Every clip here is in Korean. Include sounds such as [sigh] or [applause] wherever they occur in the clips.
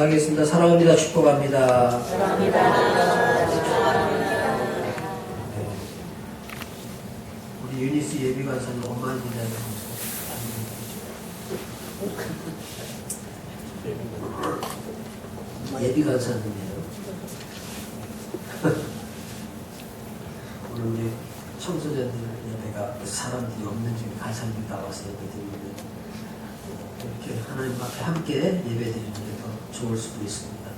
인사하겠습니다. 사랑합니다. 축복합니다. 네. 우리 유니스 예비관사는 엄마입니다. [laughs] 예비관사님이에요. 오늘 이제 청소년들 예배가 사람들이 없는 중에 간사님이 나와서 예배 드리는데 이렇게 하나님 앞에 함께 예배 더 좋을 수도 있습니다.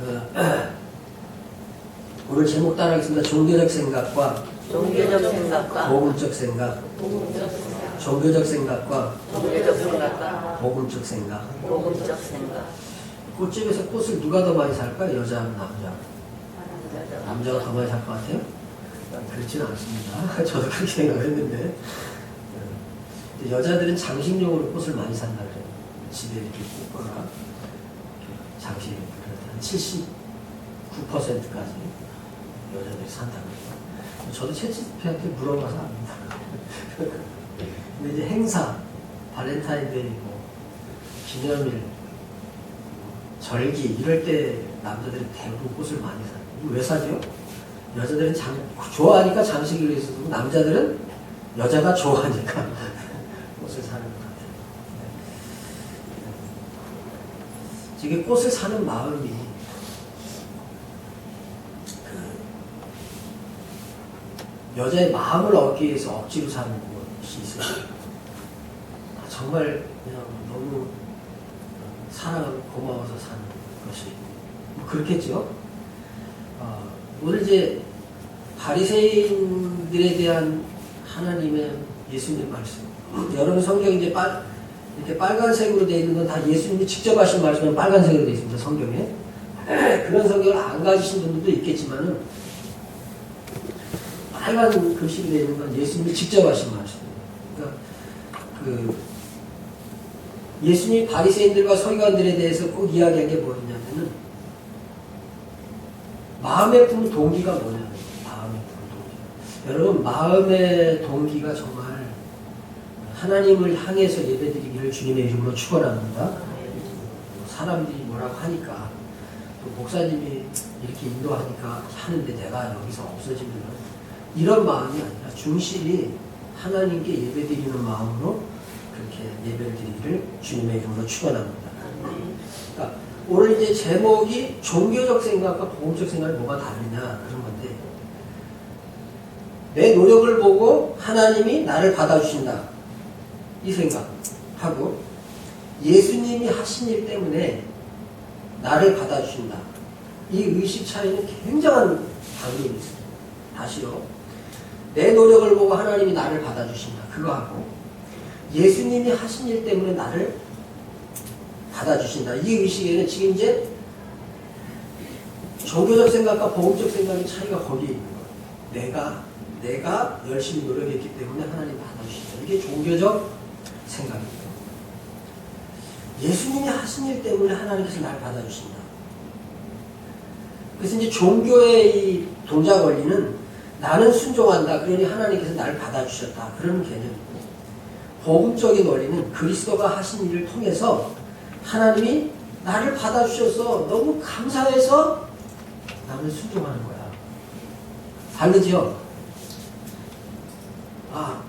어, [clears throat] 오늘 제목 따라하겠습니다. 종교적 생각과 종교적 생각과 복음적 생각, 복음적 생각, 종교적 생각과 종교적 생각과 복음적 생각. 복음적 생각. 꽃집에서 꽃을 누가 더 많이 살까? 여자, 남자. 남자가 더 많이 살 것 같아요? 그렇지는 않습니다. [laughs] 저도 그렇게 생각을 했는데. 근데 여자들은 장식용으로 꽃을 많이 산다 그래요. 집에 이렇게 꽂거나 장식, 한 79%까지 여자들이 산다고 그래요. 저도 채치피한테 물어봐서 압니다. [laughs] 근데 이제 행사, 발렌타인데이, 뭐, 기념일, 절기 이럴 때 남자들이 대부분 꽃을 많이 사요. 왜 사죠? 여자들은 장, 좋아하니까 장식을 위해서 쓰고 남자들은 여자가 좋아하니까 [laughs] 꽃을 사는 것 같아요. 네. 이게 꽃을 사는 마음이 그 여자의 마음을 얻기 위해서 억지로 사는 것이 있어요. 아, 정말 그냥 너무 사랑하고 고마워서 사는 것이 뭐 그렇겠죠. 어, 오늘 이제 바리새인들에 대한 하나님의 예수님 말씀. 여러분 성경 이제 빨 이렇게 빨간색으로 되어 있는 건 다 예수님이 직접 하신 말씀은 빨간색으로 되어 있습니다 성경에. [clears throat] 그런 성경을 안 가지신 분들도 있겠지만은 빨간 글씨로 되어 있는 건 예수님이 직접 하신 말씀입니다. 그러니까 그 예수님이 바리새인들과 서기관들에 대해서 꼭 이야기한 게 뭐였냐면은 마음에 품은 동기가 뭐냐면 마음에 품은 동기. 여러분 마음의 동기가 정말 하나님을 향해서 예배드리기를 주님의 이름으로 축원합니다. 사람들이 뭐라고 하니까 또 목사님이 이렇게 인도하니까 하는데 내가 여기서 없어지면 이런 마음이 아니라 중심이 하나님께 예배드리는 마음으로 그렇게 예배를 드리기를 주님의 이름으로 축원합니다. 그러니까 오늘 이제 제목이 종교적 생각과 복음적 생각이 뭐가 다르냐 그런 건데 내 노력을 보고 하나님이 나를 받아주신다 이 생각하고 예수님이 하신 일 때문에 나를 받아주신다 이 의식 차이는 굉장한 관계이 있습니다. 다시요 내 노력을 보고 하나님이 나를 받아주신다 그거하고 예수님이 하신 일 때문에 나를 받아주신다. 이 의식에는 지금 이제 종교적 생각과 복음적 생각의 차이가 거기에 있는 거예요. 내가, 내가 열심히 노력했기 때문에 하나님 받아주신다. 이게 종교적 생각입니다. 예수님이 하신 일 때문에 하나님께서 날 받아주신다. 그래서 이제 종교의 이 동작 원리는 나는 순종한다. 그러니 하나님께서 날 받아주셨다. 그런 개념이고. 복음적인 원리는 그리스도가 하신 일을 통해서 하나님이 나를 받아주셔서 너무 감사해서 나를 순종하는 거야. 다르죠? 아,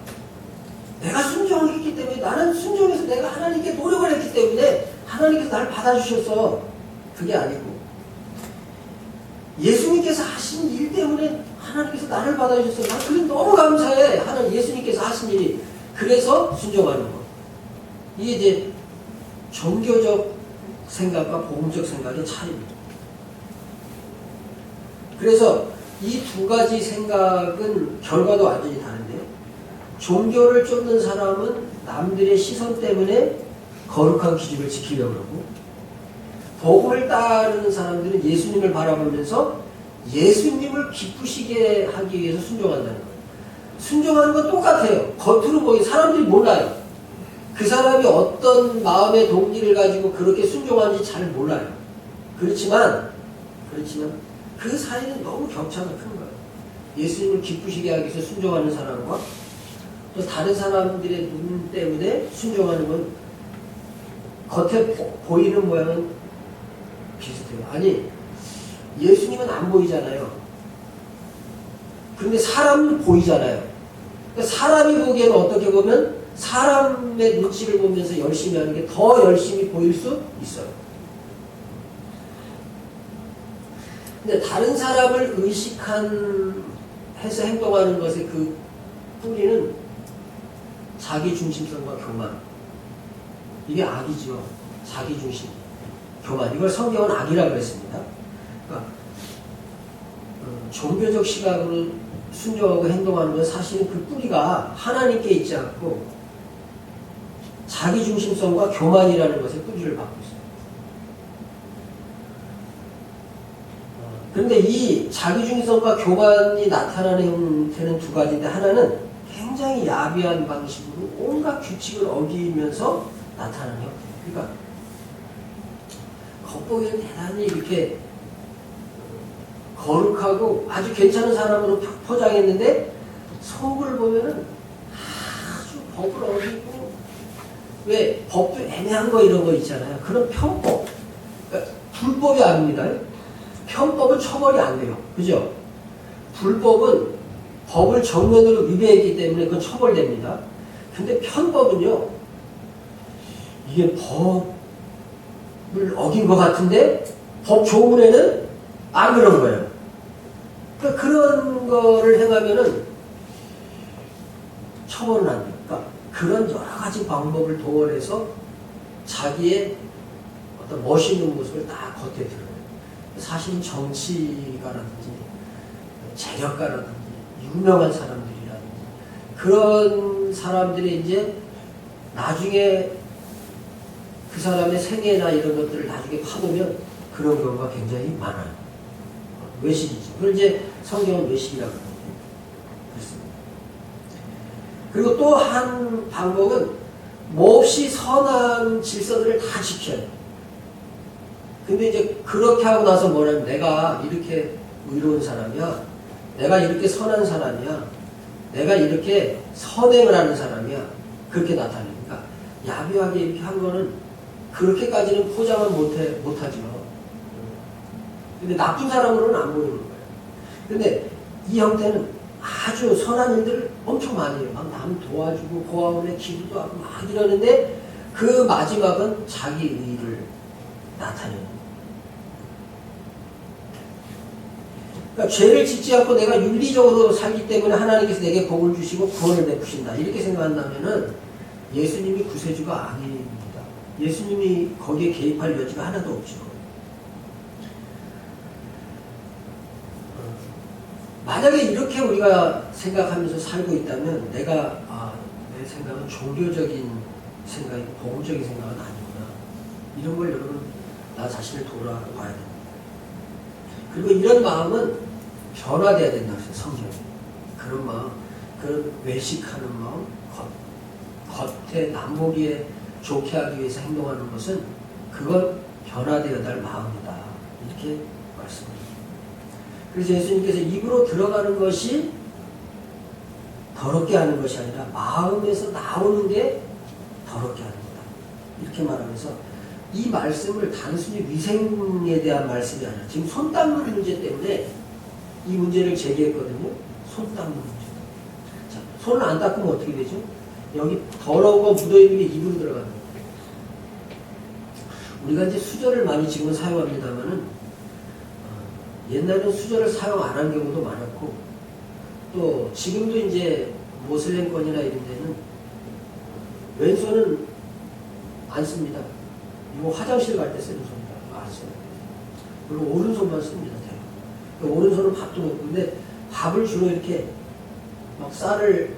내가 순종했기 때문에 나는 순종해서 내가 하나님께 노력을 했기 때문에 하나님께서 나를 받아주셔서 그게 아니고 예수님께서 하신 일 때문에 하나님께서 나를 받아주셔서 나 그게 너무 감사해. 하나님 예수님께서 하신 일이 그래서 순종하는 것. 이게 이제 종교적 생각과 복음적 생각의 차이입니다. 그래서 이 두 가지 생각은 결과도 완전히. 종교를 쫓는 사람은 남들의 시선 때문에 거룩한 기준을 지키려고 그러고 복음을 따르는 사람들은 예수님을 바라보면서 예수님을 기쁘시게 하기 위해서 순종한다는 거예요. 순종하는 건 똑같아요. 겉으로 보기 사람들이 몰라요. 그 사람이 어떤 마음의 동기를 가지고 그렇게 순종하는지 잘 몰라요. 그렇지만 그렇지만 그 사이는 너무 격차가 큰 거예요. 예수님을 기쁘시게 하기 위해서 순종하는 사람과 또 다른 사람들의 눈 때문에 순종하는 건 겉에 보, 이는 모양은 비슷해요. 아니, 예수님은 안 보이잖아요. 근데 사람은 보이잖아요. 그러니까 사람이 보기에는 어떻게 보면 사람의 눈치를 보면서 열심히 하는 게 더 열심히 보일 수 있어요. 근데 다른 사람을 의식한 해서 행동하는 것의 그 뿌리는 자기 중심성과 교만. 이게 악이죠. 자기 중심, 교만. 이걸 성경은 악이라고 그랬습니다. 그러니까 어, 종교적 시각으로 순종하고 행동하는 건 사실은 그 뿌리가 하나님께 있지 않고 자기 중심성과 교만이라는 것에 뿌리를 받고 있어요. 어, 그런데 이 자기 중심성과 교만이 나타나는 형태는 두 가지인데 하나는 굉장히 야비한 방식으로 온갖 규칙을 어기면서 나타나는 형태. 그러니까 겉보기에는 대단히 이렇게 거룩하고 아주 괜찮은 사람으로 포- 포장했는데 속을 보면은 아주 법을 어기고 왜 법도 애매한 거 이런 거 있잖아요. 그런 편법, 그러니까 불법이 아닙니다. 편법은 처벌이 안 돼요. 그죠? 불법은 법을 정면으로 위배했기 때문에 그건 처벌됩니다. 근데 편법은요, 이게 법을 어긴 것 같은데 법 조문에는 안 그런 거예요. 그러니까 그런 거를 행하면은 처벌은 안. 그러니까 그런 여러 가지 방법을 동원해서 자기의 어떤 멋있는 모습을 딱 겉에 드러내요. 사실은 정치가라든지 재력가라든지 유명한 사람들이라든지 그런 사람들이 이제 나중에 그 사람의 생애나 이런 것들을 나중에 파보면 그런 경우가 굉장히 많아요. 외식이죠. 그걸 이제 성경은 외식이라고 하는데 그렇습니다. 그리고 또 한 방법은 몹시 선한 질서들을 다 지켜요. 근데 이제 그렇게 하고 나서 뭐냐면 내가 이렇게 의로운 사람이야. 내가 이렇게 선한 사람이야. 내가 이렇게 선행을 하는 사람이야. 그렇게 나타내니까 야비하게 이렇게 한 거는 그렇게까지는 포장은 못해, 못하죠. 근데 나쁜 사람으로는 안 보이는 거예요. 근데 이 형태는 아주 선한 일들을 엄청 많이 해요. 막 남 도와주고 고아원에 기도도 하고 막 이러는데 그 마지막은 자기 의를 나타내는 거예요. 그러니까 죄를 짓지 않고 내가 윤리적으로 살기 때문에 하나님께서 내게 복을 주시고 구원을 베푸신다. 이렇게 생각한다면은 예수님이 구세주가 아닙니다. 예수님이 거기에 개입할 여지가 하나도 없죠. 어, 만약에 이렇게 우리가 생각하면서 살고 있다면 내가 아, 내 생각은 종교적인 생각이 복음적인 생각은 아니구나. 이런 걸 여러분 나 자신을 돌아봐야 됩니다. 그리고 이런 마음은 변화돼야 된다고 했어요, 성경에. 그런 마음, 그런 외식하는 마음, 겉, 겉에 남보기에 좋게 하기 위해서 행동하는 것은 그건 변화되어야 할 마음이다. 이렇게 말씀합니다. 그래서 예수님께서 입으로 들어가는 것이 더럽게 하는 것이 아니라 마음에서 나오는 게 더럽게 하는 거다. 이렇게 말하면서 이 말씀을 단순히 위생에 대한 말씀이 아니라 지금 손 닦는 문제 때문에 이 문제를 제기했거든요. 손 닦는 문제. 자, 손을 안 닦으면 어떻게 되죠? 여기 더러운 거 묻어있는 게 입으로 들어가는 거예요. 우리가 이제 수저를 많이 지금은 사용합니다만은 어, 옛날에는 수저를 사용 안 한 경우도 많았고 또 지금도 이제 모슬렘권이나 이런 데는 왼손은 안 씁니다. 이거 화장실 갈 때 쓰는 손이다. 안 써요. 그리고 오른손만 씁니다. 그 오른손은 밥도 먹고 근데 밥을 주로 이렇게 막 쌀을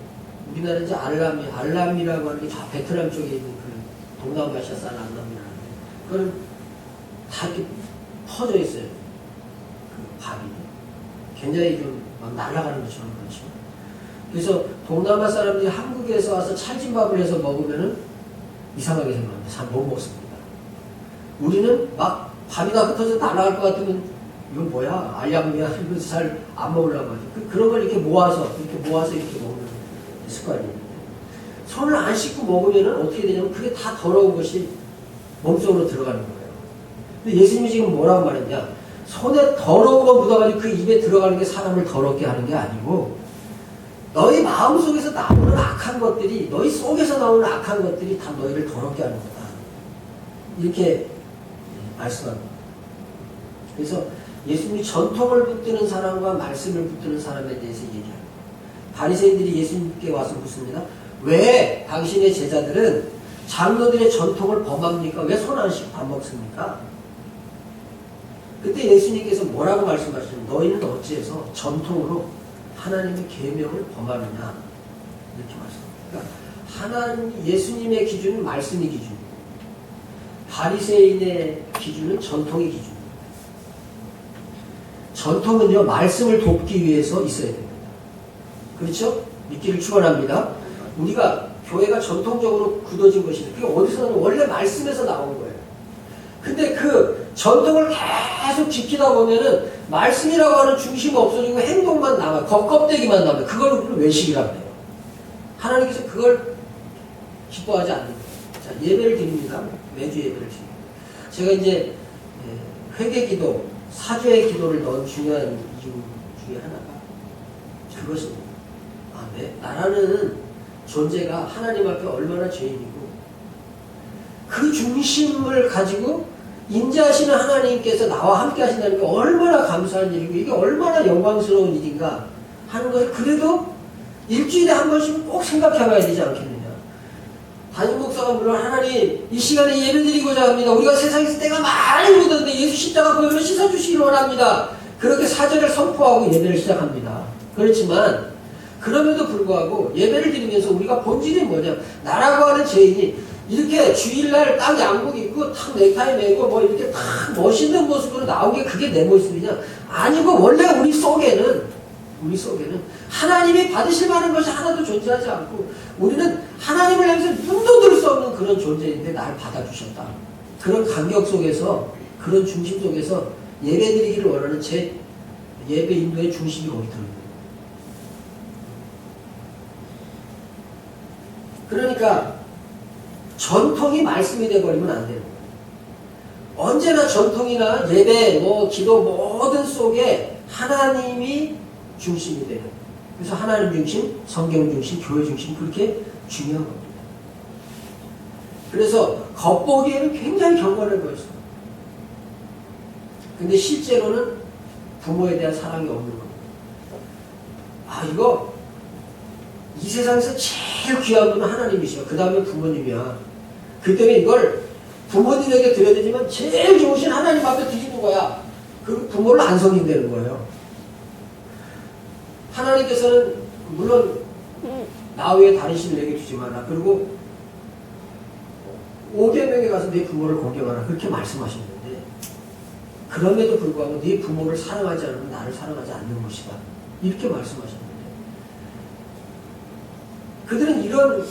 우리나라 이제 알람이 알람이라고 하는 게저 베트남 쪽에 있는 그 동남아시아 쌀 알람이라는데 그거는 다 이렇게 퍼져 있어요. 그 밥이 굉장히 좀 막 날아가는 것처럼 그렇죠. 그래서 동남아 사람들이 한국에서 와서 찰진밥을 해서 먹으면은 이상하게 생각합니다. 잘 못 먹습니다. 우리는 막 밥이나 흩어져 날아갈 것 같으면 이건 뭐야 알약이야 이러면서 잘 안 먹으려고 하죠. 그, 그런 걸 이렇게 모아서 이렇게 모아서 이렇게 먹는 습관이 손을 안 씻고 먹으면 어떻게 되냐면 그게 다 더러운 것이 몸속으로 들어가는 거예요. 근데 예수님이 지금 뭐라고 말했냐? 손에 더러운 거 묻어가지고 그 입에 들어가는 게 사람을 더럽게 하는 게 아니고 너희 마음 속에서 나오는 악한 것들이 너희 속에서 나오는 악한 것들이 다 너희를 더럽게 하는 거다. 이렇게 말씀합니다. 그래서 예수님이 전통을 붙드는 사람과 말씀을 붙드는 사람에 대해서 얘기합니다. 바리새인들이 예수님께 와서 묻습니다. 왜 당신의 제자들은 장로들의 전통을 범합니까? 왜손안 씻고 밥 먹습니까? 그때 예수님께서 뭐라고 말씀하시냐면 너희는 어찌해서 전통으로 하나님의 계명을 범하느냐 이렇게 말씀합니다. 그러니까 하나님 예수님의 기준은 말씀이 기준이고 바리새인의 기준은 전통의 기준입니다. 전통은요 말씀을 돕기 위해서 있어야 됩니다. 그렇죠? 믿기를 축원합니다. 우리가 교회가 전통적으로 굳어진 것이죠. 그게 어디서 원래 말씀에서 나온 거예요. 근데 그 전통을 계속 지키다 보면은 말씀이라고 하는 중심이 없어지고 행동만 남아, 겉껍데기만 남아. 그걸 우리는 외식이라고 해요. 하나님께서 그걸 기뻐하지 않는다. 자, 예배를 드립니다. 매주 예배를 드립니다. 제가 이제 예, 회개기도, 사죄의 기도를 넣은 중요한 이유 중에 하나가 그것입니다. 아, 네. 나라는 존재가 하나님 앞에 얼마나 죄인이고 그 중심을 가지고 인자하시는 하나님께서 나와 함께 하신다는 게 얼마나 감사한 일이고 이게 얼마나 영광스러운 일인가 하는 것을 그래도 일주일에 한 번씩은 꼭 생각해 봐야 되지 않겠느냐. 목사가 물론 하나님 이 시간에 예배 드리고자 합니다. 우리가 세상에서 때가 많이 묻었는데 예수 십자가 보혈로 씻어주시기 원합니다. 그렇게 사절을 선포하고 예배를 시작합니다. 그렇지만 그럼에도 불구하고 예배를 드리면서 우리가 본질이 뭐냐 나라고 하는 죄인이 이렇게 주일날 딱 양복 입고 탁 넥타이 매고 뭐 이렇게 탁 멋있는 모습으로 나온 게 그게 내 모습이냐 아니고 원래 우리 속에는 우리 속에는 하나님이 받으실 만한 것이 하나도 존재하지 않고 우리는 하나님을 향해서 눈도 그런 존재인데 날 받아주셨다 그런 감격 속에서 그런 중심 속에서 예배 드리기를 원하는 제 예배 인도의 중심이 거기 들어있는 그러니까 전통이 말씀이 돼버리면 안 거예요. 언제나 전통이나 예배, 뭐 기도 모든 속에 하나님이 중심이 거예요. 그래서 하나님 중심, 성경 중심, 교회 중심 그렇게 중요한 겁니다. 그래서 겉보기에는 굉장히 경건해 보였어요. 근데 실제로는 부모에 대한 사랑이 없는 겁니다. 아 이거 이 세상에서 제일 귀한 분은 하나님이셔. 그 다음에 부모님이야. 그 때문에 이걸 부모님에게 드려야 되지만 제일 좋으신 하나님 앞에 드리는 거야. 그 부모를 안 섬긴다는 거예요. 하나님께서는 물론 나 외에 다른 신을 내게 주지 마라. 그리고 오계명에 가서 네 부모를 공경하라. 그렇게 말씀하셨는데 그럼에도 불구하고 네 부모를 사랑하지 않으면 나를 사랑하지 않는 것이다. 이렇게 말씀하셨는데 그들은 이런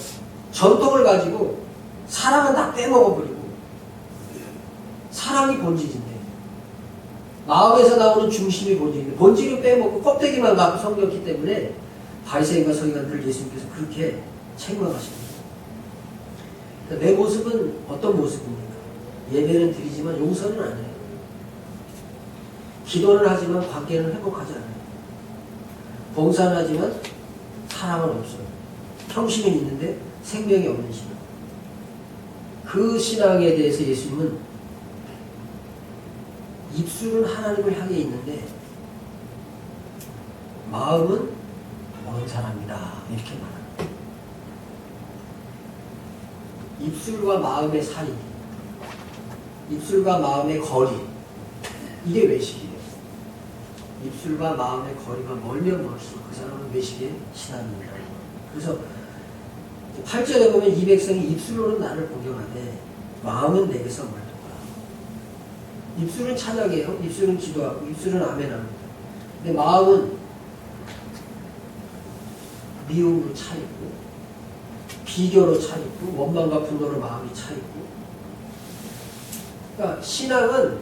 전통을 가지고 사랑은 다 빼먹어버리고 사랑이 본질인데 마음에서 나오는 중심이 본질인데 본질을 빼먹고 껍데기만 갖고 섬겼기 때문에 바리새인과 서기관들 예수님께서 그렇게 책망하십니다. 그러니까 내 모습은 어떤 모습입니까? 예배는 드리지만 용서는 안 해요. 기도는 하지만 관계는 회복하지 않아요. 봉사는 하지만 사랑은 없어요. 형식은 있는데 생명이 없는 신앙. 그 신앙에 대해서 예수님은 입술은 하나님을 향해 있는데 마음은 먼 사람이다. 이렇게 말합니다. 입술과 마음의 사이, 입술과 마음의 거리, 이게 외식이에요. 입술과 마음의 거리가 멀면 멀수록 그 사람은 외식의 신앙입니다. 그래서 8절에 보면 이 백성이 입술로는 나를 공경하되 마음은 내게서 멀더라. 입술은 찬양해요. 입술은 기도하고 입술은 아멘합니다. 근데 마음은 미움으로 차있고 비교로 차 있고 원망과 분노로 마음이 차 있고 그러니까 신앙은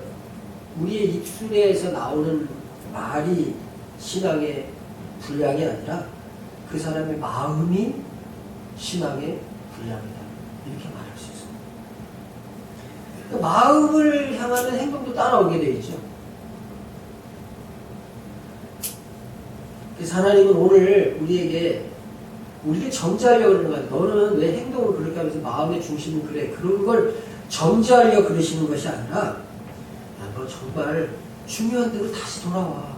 우리의 입술에서 나오는 말이 신앙의 분량이 아니라 그 사람의 마음이 신앙의 분량이다. 이렇게 말할 수 있습니다. 그러니까 마음을 향하는 행동도 또 따라오게 돼 있죠. 그래서 하나님은 오늘 우리에게 우리를 정죄하려고 그러는 거야. 너는 왜 행동을 그렇게 하면서 마음의 중심은 그래. 그런 걸 정죄하려고 그러시는 것이 아니라 야, 너 정말 중요한 대로 다시 돌아와.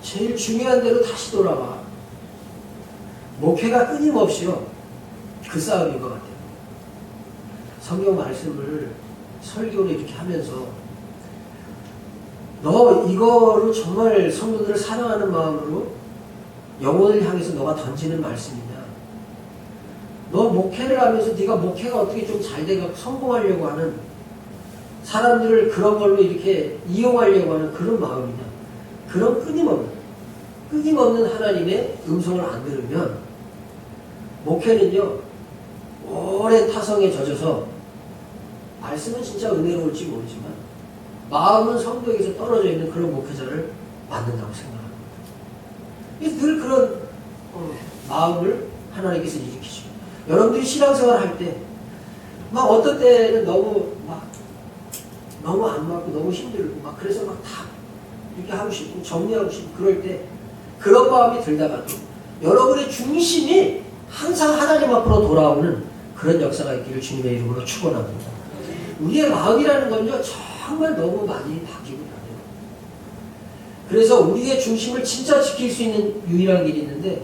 제일 중요한 대로 다시 돌아와. 목회가 끊임없이요. 그 싸움인 것 같아요. 성경 말씀을 설교를 이렇게 하면서 너 이거로 정말 성도들을 사랑하는 마음으로 영혼을 향해서 너가 던지는 말씀이냐? 너 목회를 하면서 네가 목회가 어떻게 좀잘 돼가 성공하려고 하는 사람들을 그런 걸로 이렇게 이용하려고 하는 그런 마음이냐? 그런 끊임없는 끊임없는 하나님의 음성을 안 들으면 목회는요 오랜 타성에 젖어서 말씀은 진짜 은혜로울지 모르지만 마음은 성도에게서 떨어져 있는 그런 목회자를 만든다고 생각합니다. 늘 그런 어, 마음을 하나님께서 일으키시고 여러분들이 신앙생활 할 때 막 어떤 때는 너무 막 너무 안 맞고 너무 힘들고 막 그래서 막 다 이렇게 하고 싶고 정리하고 싶고 그럴 때 그런 마음이 들다가도 여러분의 중심이 항상 하나님 앞으로 돌아오는 그런 역사가 있기를 주님의 이름으로 축원합니다. 우리의 마음이라는 건요 정말 너무 많이 바뀌고. 그래서 우리의 중심을 진짜 지킬 수 있는 유일한 길이 있는데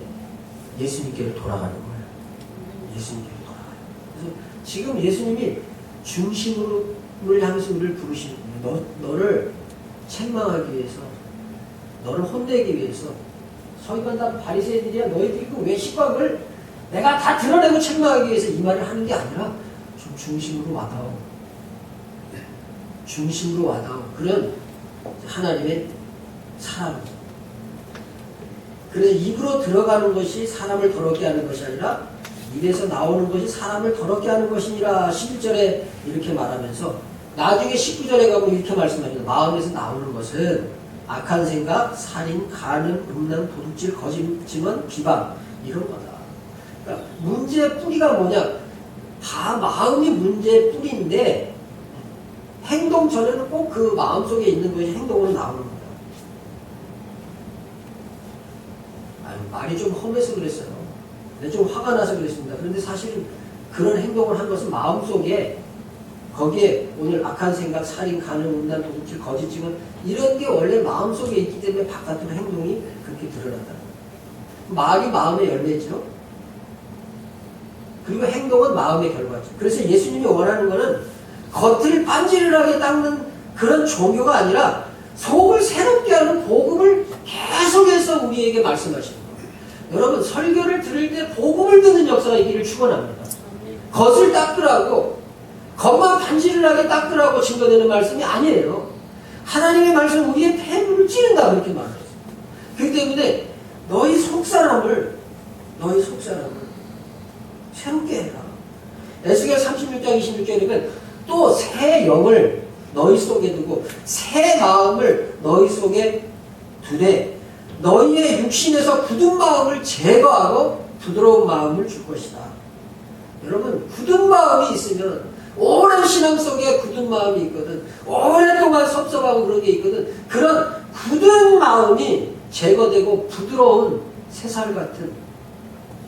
예수님께로 돌아가는 거예요. 예수님께로 돌아가요. 그래서 지금 예수님이 중심으로를 향해서 우리를 부르시는 거예요. 너, 너를 책망하기 위해서, 너를 혼내기 위해서. 서기관 다 바리새인들이야 너희들이 그왜 시각을 내가 다 드러내고 책망하기 위해서 이 말을 하는 게 아니라 좀 중심으로 와다오. 중심으로 와다오. 그런 하나님의 사람. 그래서 입으로 들어가는 것이 사람을 더럽게 하는 것이 아니라 입에서 나오는 것이 사람을 더럽게 하는 것이니라 11절에 이렇게 말하면서 나중에 19절에 가면 이렇게 말씀합니다. 마음에서 나오는 것은 악한 생각, 살인, 간음, 음란, 도둑질, 거짓말, 비방 이런 거다. 그러니까 문제의 뿌리가 뭐냐? 다 마음이 문제의 뿌리인데 행동 전에는 꼭 그 마음 속에 있는 것이 행동으로 나오는 거다. 아유, 말이 좀 험해서 그랬어요. 좀 화가 나서 그랬습니다. 그런데 사실 그런 행동을 한 것은 마음속에 거기에 오늘 악한 생각, 살인, 간음, 음란, 도둑질, 거짓 증언 이런 게 원래 마음속에 있기 때문에 바깥으로 행동이 그렇게 드러난다. 말이 마음의 열매죠. 그리고 행동은 마음의 결과죠. 그래서 예수님이 원하는 것은 겉을 반지르하게 닦는 그런 종교가 아니라 속을 새롭게 하는 복음을 계속해서 우리에게 거예요. 여러분 설교를 들을 때 복음을 듣는 역사가 있기를 축원합니다. 겉을 닦으라고 겉만 반지르하게 닦으라고 증거되는 말씀이 아니에요. 하나님의 말씀 우리의 폐물을 찌른다 그렇게 말했어요. 그렇기 때문에 너희 속사람을 너희 속사람을 새롭게 해라. 에스겔 36장 26절에 보면 또 새 영을 너희 속에 두고 새 마음을 너희 속에 두되 너희의 육신에서 굳은 마음을 제거하고 부드러운 마음을 줄 것이다. 여러분 굳은 마음이 있으면 오랜 신앙 속에 굳은 마음이 있거든 오랫동안 섭섭하고 그런 게 있거든 그런 굳은 마음이 제거되고 부드러운 새살 같은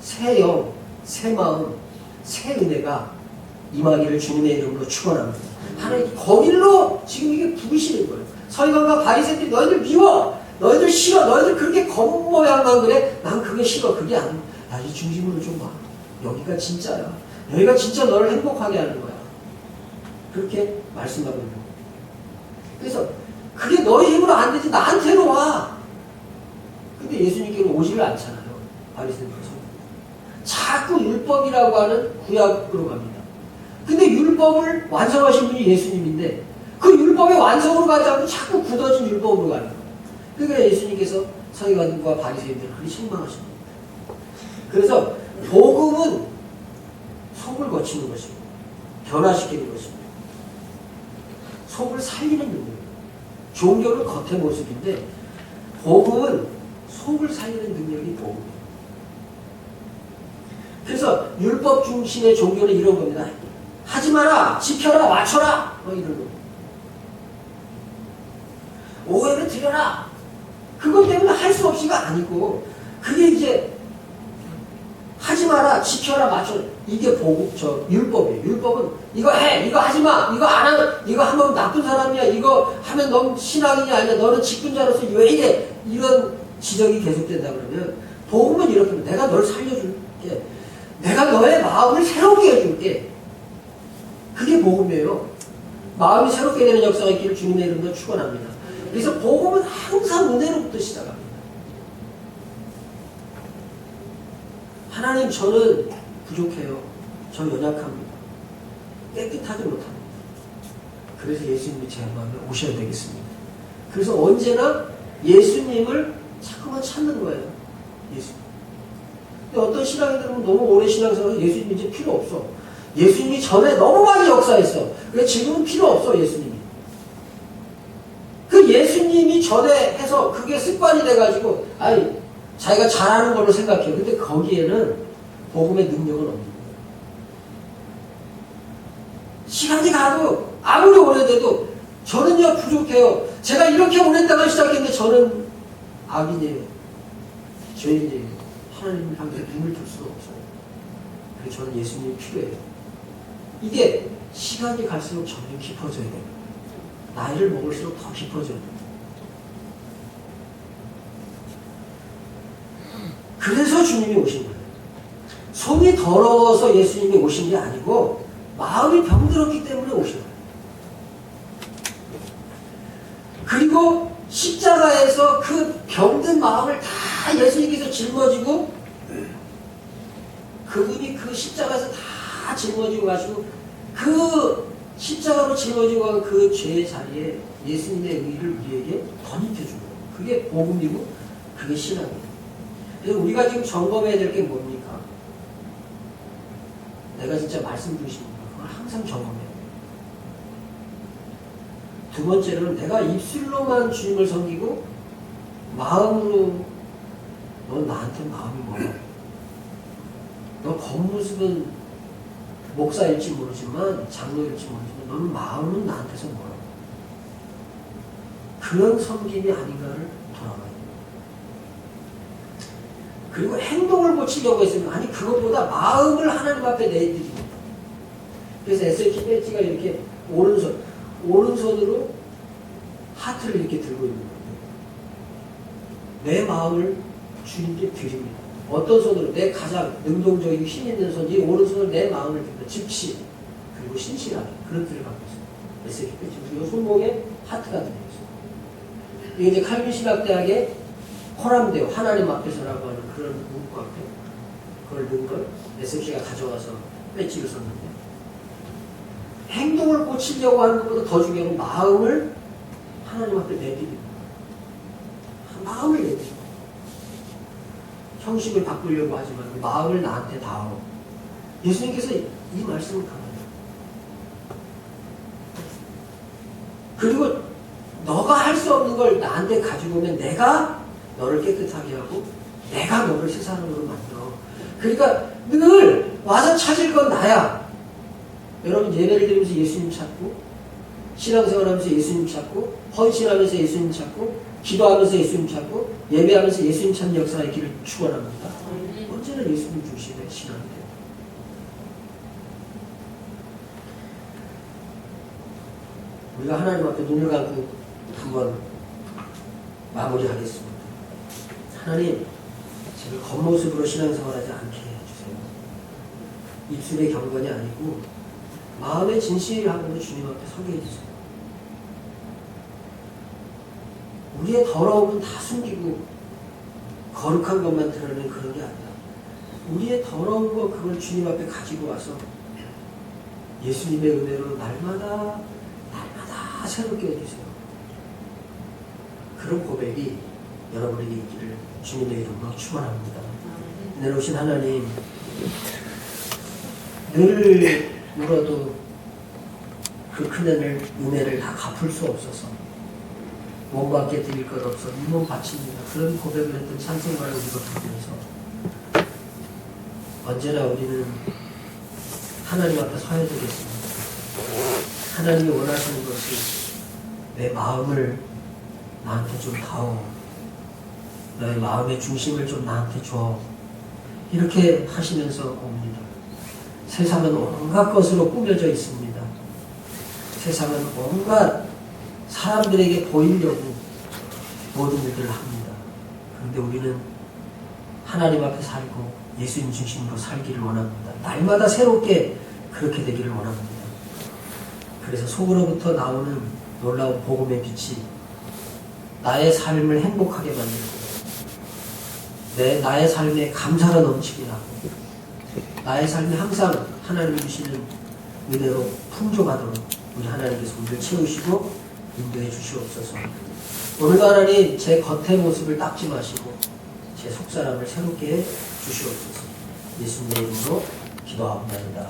새 영, 새 마음, 새 은혜가 임하기를 주님의 이름으로 축원합니다. 하나님 거길로 지금 이게 부으시는 거예요. 서기관과 바리새들이 너희들 미워, 너희들 싫어, 너희들 그렇게 검은 모양만 그래. 난 그게 싫어, 그게 아니야. 야 이 중심으로 좀 봐. 여기가 진짜야. 여기가 진짜 너를 행복하게 하는 거야. 그렇게 말씀하고 있는 거예요. 그래서 그게 너희 힘으로 안 되지 나한테로 와. 근데 예수님께는 오지를 않잖아요. 바리새들은 자꾸 율법이라고 하는 구약으로 갑니다. 근데 율법을 완성하신 분이 예수님인데 그 율법의 완성으로 가지 않고 자꾸 굳어진 율법으로 가는 거예요. 그러니까 예수님께서 서기관과 바리새인들을 그리 실망하신 겁니다. 그래서 복음은 속을 거치는 것입니다. 변화시키는 것입니다. 속을 살리는 능력입니다. 종교는 겉의 모습인데 복음은 속을 살리는 능력이 복음이에요. 그래서 율법 중심의 종교는 이런 겁니다. 하지 마라, 지켜라, 맞춰라, 뭐 이런 거. 제대로 드려라. 그것 때문에 할 수 없이가 아니고 그게 이제 하지 마라, 지켜라, 맞춰. 이게 보고 저 율법이에요. 율법은 이거 해, 이거 하지 마, 이거 안 하면 이거 하면 나쁜 사람이야. 이거 하면 넌 신앙이냐 아니야. 너는 직분자로서 왜 이래? 이런 지적이 계속된다 그러면 복음은 이렇게. 내가 널 살려줄게. 내가 너의 마음을 새롭게 해줄게. 그게 복음이에요. 마음이 새롭게 되는 역사가 있기를 주님의 이름으로 축원합니다. 그래서 복음은 항상 은혜로부터 시작합니다. 하나님 저는 부족해요. 저 연약합니다. 깨끗하지 못합니다. 그래서 예수님이 제 마음에 오셔야 되겠습니다. 그래서 언제나 예수님을 자꾸만 찾는 거예요. 예수님. 근데 어떤 신앙인들은 너무 오래 신앙생활 예수님 이제 필요 없어. 예수님이 전에 너무 많이 역사했어. 그래서 지금은 필요 없어, 예수님이. 그 예수님이 전에 해서 그게 습관이 돼가지고, 아니, 자기가 잘하는 걸로 생각해요. 근데 거기에는 복음의 능력은 없는 거예요. 시간이 가도 아무리 오래돼도 저는요 부족해요. 제가 이렇게 오랫동안 시작했는데 저는 악인이에요. 죄인이에요. 하나님 향해서 눈을 들 수가 없어요. 그래서 저는 예수님이 필요해요. 이게 시간이 갈수록 점점 깊어져야 돼요. 나이를 먹을수록 더 깊어져야 돼요. 그래서 주님이 오신 거예요. 손이 더러워서 예수님이 오신 게 아니고 마음이 병들었기 때문에 오신 거예요. 그리고 십자가에서 그 병든 마음을 다 예수님께서 짊어지고 그분이 그 십자가에서 다 짊어지고 가시고 그 십자가로 짊어지고 간그 죄의 자리에 예수님의 의를 우리에게 덧입혀준 거예요. 그게 복음이고 그게 신앙이에요. 그래서 우리가 지금 점검해야 될 게 뭡니까? 내가 진짜 말씀 주십니까? 그걸 항상 점검해야 돼요. 두 번째로는 내가 입술로만 주님을 섬기고 마음으로 넌 나한테 마음이 뭐야? 너 겉모습은 목사일지 모르지만 장로일지 모르지만 너는 마음은 나한테서 뭐야? 그런 섬김이 아닌가를 돌아봐야 돼요. 그리고 행동을 고치려고 했으면 아니 그것보다 마음을 하나님 앞에 내드리고 그래서 SH 배지가 이렇게 오른손 오른손으로 하트를 이렇게 들고 있는 거예요. 내 마음을 주님께 드립니다. 어떤 손으로 내 가장 능동적이고 힘 있는 손, 이 오른손으로 내 마음을 드립니다. 즉시 그리고 신실하게 그런 뜻을 갖고 있습니다. SH 배지 이 손목에 하트가 들어있어요. 이게 이제 칼빈 신학대학의 호람대오 하나님 앞에서라고 하는 그런 문구 앞에 그걸 넣은 걸 SFC가 가져와서 배지를 썼는데 행동을 고치려고 하는 것보다 더 중요한 건 마음을 하나님 앞에 거예요. 마음을. 형식을 바꾸려고 하지 말고 마음을 나한테 다하고 예수님께서 이 말씀을 강해요. 그리고 너가 할 수 없는 걸 나한테 가지고 오면 내가 너를 깨끗하게 하고 내가 너를 새 사람으로 만들어. 그러니까 늘 와서 찾을 건 나야. 여러분 예배를 드리면서 예수님 찾고 신앙생활 하면서 예수님 찾고 헌신하면서 예수님 찾고 기도하면서 예수님 찾고 예배하면서 예수님 찾는 역사의 길을 축원합니다. 언제나 예수님 중심의 신앙이 돼요. 우리가 하나님 앞에 눈을 감고 한번 마무리하겠습니다. 하나님, 제가 겉모습으로 신앙생활하지 않게 해주세요. 입술의 경건이 아니고 마음의 진실함으로 주님 앞에 서게 해주세요. 우리의 더러움은 다 숨기고 거룩한 것만 드러내는 그런 게 아니라 우리의 더러운 거 그걸 주님 앞에 가지고 와서 예수님의 은혜로 날마다 날마다 새롭게 해주세요. 그런 고백이 여러분에게 있기를 주님의 이름으로 축원합니다. 내려오신 하나님 늘 울어도 그큰 은혜를, 은혜를 다 갚을 수 없어서 몸밖에 드릴 것 없어 이몸 바칩니다. 그런 고백을 했던 찬송가를 우리가 부르면서 언제나 우리는 하나님 앞에 서야 되겠습니다. 하나님이 원하시는 것이 내 마음을 나한테 좀 다오. 너의 마음의 중심을 좀 나한테 줘. 이렇게 하시면서 옵니다. 세상은 온갖 것으로 꾸며져 있습니다. 세상은 온갖 사람들에게 보이려고 모든 일들을 합니다. 그런데 우리는 하나님 앞에 살고 예수님 중심으로 살기를 원합니다. 날마다 새롭게 그렇게 되기를 원합니다. 그래서 속으로부터 나오는 놀라운 복음의 빛이 나의 삶을 행복하게 만들고 내 나의 삶에 감사가 넘치게 하고 나의 삶이 항상 하나님 주시는 은혜로 풍족하도록 우리 하나님께서 우리를 채우시고 인도해 주시옵소서. 오늘도 하나님 제 겉의 모습을 닦지 마시고 제 속사람을 새롭게 해 주시옵소서. 예수님의 이름으로 기도합니다.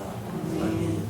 아멘.